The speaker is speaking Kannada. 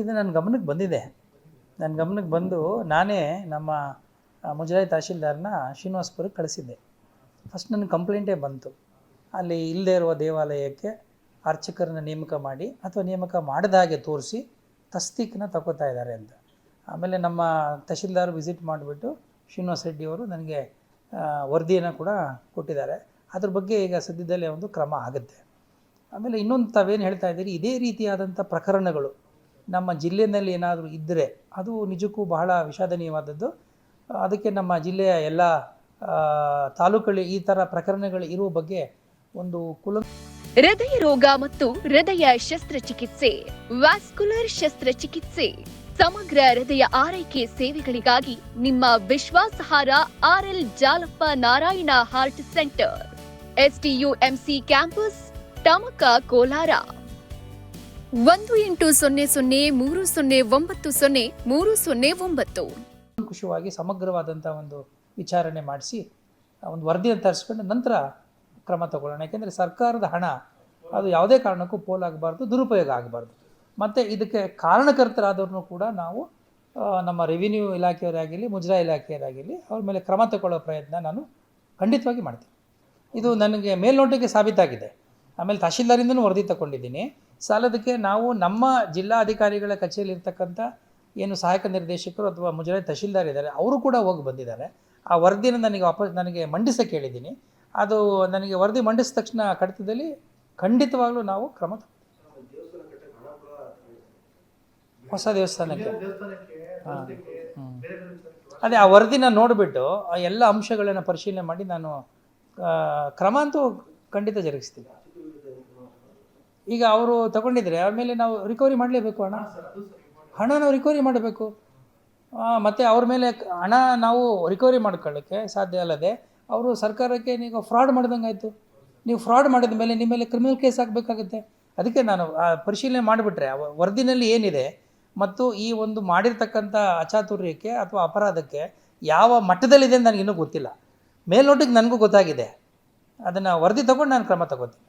ಇದು ನನ್ನ ಗಮನಕ್ಕೆ ಬಂದಿದೆ. ನನ್ನ ಗಮನಕ್ಕೆ ಬಂದು ನಾನೇ ನಮ್ಮ ಮುಜರಾಯಿ ತಹಶೀಲ್ದಾರ್ನ ಶ್ರೀನಿವಾಸ್ಪುರಕ್ಕೆ ಕಳಿಸಿದ್ದೆ. ಫಸ್ಟ್ ನನ್ನ ಕಂಪ್ಲೇಂಟೇ ಬಂತು. ಅಲ್ಲಿ ಇಲ್ಲದೆ ಇರುವ ದೇವಾಲಯಕ್ಕೆ ಅರ್ಚಕರನ್ನ ನೇಮಕ ಮಾಡಿ ಅಥವಾ ನೇಮಕ ಮಾಡಿದ ಹಾಗೆ ತೋರಿಸಿ ತಸ್ತೀಕನ್ನ ತಗೋತಾ ಇದ್ದಾರೆ ಅಂತ. ಆಮೇಲೆ ನಮ್ಮ ತಹಶೀಲ್ದಾರ್ ವಿಸಿಟ್ ಮಾಡಿಬಿಟ್ಟು ಶ್ರೀನಿವಾಸ ರೆಡ್ಡಿಯವರು ನನಗೆ ವರದಿಯನ್ನು ಕೂಡ ಕೊಟ್ಟಿದ್ದಾರೆ. ಅದ್ರ ಬಗ್ಗೆ ಈಗ ಸದ್ಯದಲ್ಲೇ ಒಂದು ಕ್ರಮ ಆಗುತ್ತೆ. ಆಮೇಲೆ ಇನ್ನೊಂದು ತಾವೇನು ಹೇಳ್ತಾ ಇದ್ದೀರಿ, ಇದೇ ರೀತಿಯಾದಂಥ ಪ್ರಕರಣಗಳು ನಮ್ಮ ಜಿಲ್ಲೆಯಲ್ಲಿ ಏನಾದರೂ ಇದ್ದರೆ ಅದು ನಿಜಕ್ಕೂ ಬಹಳ ವಿಷಾದನೀಯವಾದದ್ದು. ಅದಕ್ಕೆ ನಮ್ಮ ಜಿಲ್ಲೆಯ ಎಲ್ಲ ತಾಲೂಕುಗಳು ಈ ಥರ ಪ್ರಕರಣಗಳು ಇರುವ ಬಗ್ಗೆ ಒಂದು ಕುಲ ಹೃದಯ ರೋಗ ಮತ್ತು ಹೃದಯ ಶಸ್ತ್ರಚಿಕಿತ್ಸೆ, ವ್ಯಾಸ್ಕುಲರ್ ಶಸ್ತ್ರಚಿಕಿತ್ಸೆ, ಸಮಗ್ರ ಹೃದಯ ಆರೈಕೆ ಸೇವೆಗಳಿಗಾಗಿ ನಿಮ್ಮ ವಿಶ್ವಾಸಹಾರ R L Jalappa Narayana heart centre STUMC campus Tamaka Kolar. ಒಂದು ಎಂಟು ಸೊನ್ನೆ ಸೊನ್ನೆ ಮೂರು ಸೊನ್ನೆ ಒಂಬತ್ತು ಸೊನ್ನೆ ಮೂರು ಸೊನ್ನೆ ಒಂಬತ್ತು. ಕುಶವಾಗಿ ಸಮಗ್ರವಾದಂಥ ಒಂದು ವಿಚಾರಣೆ ಮಾಡಿಸಿ ಒಂದು ವರದಿಯನ್ನು ತರಿಸ್ಕೊಂಡು ನಂತರ ಕ್ರಮ ತಗೊಳ್ಳೋಣ. ಯಾಕೆಂದರೆ ಸರ್ಕಾರದ ಹಣ, ಅದು ಯಾವುದೇ ಕಾರಣಕ್ಕೂ ಪೋಲಾಗಬಾರ್ದು, ದುರುಪಯೋಗ ಆಗಬಾರ್ದು. ಮತ್ತು ಇದಕ್ಕೆ ಕಾರಣಕರ್ತರಾದವ್ರನ್ನೂ ಕೂಡ ನಾವು ನಮ್ಮ ರೆವಿನ್ಯೂ ಇಲಾಖೆಯವರಾಗಿರಲಿ ಮುಜರಾ ಇಲಾಖೆಯವರಾಗಿರಲಿ, ಅವ್ರ ಮೇಲೆ ಕ್ರಮ ತಗೊಳ್ಳೋ ಪ್ರಯತ್ನ ನಾನು ಖಂಡಿತವಾಗಿ ಮಾಡ್ತೀನಿ. ಇದು ನನಗೆ ಮೇಲ್ನೋಟಕ್ಕೆ ಸಾಬೀತಾಗಿದೆ. ಆಮೇಲೆ ತಹಶೀಲ್ದಾರಿಂದನೂ ವರದಿ ತಗೊಂಡಿದ್ದೀನಿ. ಸಾಲದಕ್ಕೆ ನಾವು ನಮ್ಮ ಜಿಲ್ಲಾ ಅಧಿಕಾರಿಗಳ ಕಚೇರಿಯಲ್ಲಿ ಇರ್ತಕ್ಕಂಥ ಏನು ಸಹಾಯಕ ನಿರ್ದೇಶಕರು ಅಥವಾ ಮುಜರಾಯಿ ತಹಶೀಲ್ದಾರ್ ಇದ್ದಾರೆ, ಅವರು ಕೂಡ ಹೋಗಿ ಬಂದಿದ್ದಾರೆ. ಆ ವರದಿನ ನನಗೆ ವಾಪಸ್ ನನಗೆ ಮಂಡಿಸ ಕೇಳಿದ್ದೀನಿ. ಅದು ನನಗೆ ವರದಿ ಮಂಡಿಸಿದ ತಕ್ಷಣ ಕಡಿತದಲ್ಲಿ ಖಂಡಿತವಾಗಲೂ ನಾವು ಕ್ರಮ. ಹೊಸ ದೇವಸ್ಥಾನಕ್ಕೆ. ಹಾಂ. ಅದೇ ಆ ವರದಿನ ನೋಡಿಬಿಟ್ಟು ಆ ಎಲ್ಲ ಅಂಶಗಳನ್ನು ಪರಿಶೀಲನೆ ಮಾಡಿ ನಾನು ಕ್ರಮ ಅಂತೂ ಖಂಡಿತ ಜರುಗಿಸ್ತೀನಿ. ಈಗ ಅವರು ತಗೊಂಡಿದ್ರೆ ಆಮೇಲೆ ನಾವು ರಿಕವರಿ ಮಾಡಲೇಬೇಕು ಹಣ ಹಣ ನಾವು ರಿಕವರಿ ಮಾಡಬೇಕು. ಮತ್ತು ಅವ್ರ ಮೇಲೆ ಹಣ ನಾವು ರಿಕವರಿ ಮಾಡ್ಕೊಳ್ಳೋಕ್ಕೆ ಸಾಧ್ಯ ಅಲ್ಲದೆ ಅವರು ಸರ್ಕಾರಕ್ಕೆ ನೀವು ಫ್ರಾಡ್ ಮಾಡ್ದಂಗೆ ಆಯಿತು ನೀವು ಫ್ರಾಡ್ ಮಾಡಿದ ಮೇಲೆ ನಿಮ್ಮ ಮೇಲೆ ಕ್ರಿಮಿನಲ್ ಕೇಸ್ ಹಾಕಬೇಕಾಗುತ್ತೆ ಅದಕ್ಕೆ ನಾನು ಪರಿಶೀಲನೆ ಮಾಡಿಬಿಟ್ರೆ ವರದಿನಲ್ಲಿ ಏನಿದೆ ಮತ್ತು ಈ ಒಂದು ಮಾಡಿರ್ತಕ್ಕಂಥ ಅಚಾತುರ್ಯಕ್ಕೆ ಅಥವಾ ಅಪರಾಧಕ್ಕೆ ಯಾವ ಮಟ್ಟದಲ್ಲಿದೆ ಅಂತ ನನಗಿನ್ನೂ ಗೊತ್ತಿಲ್ಲ. ಮೇಲ್ನೋಟಕ್ಕೆ ನನಗೂ ಗೊತ್ತಾಗಿದೆ. ಅದನ್ನು ವರದಿ ತಗೊಂಡು ನಾನು ಕ್ರಮ ತಗೋತೀನಿ.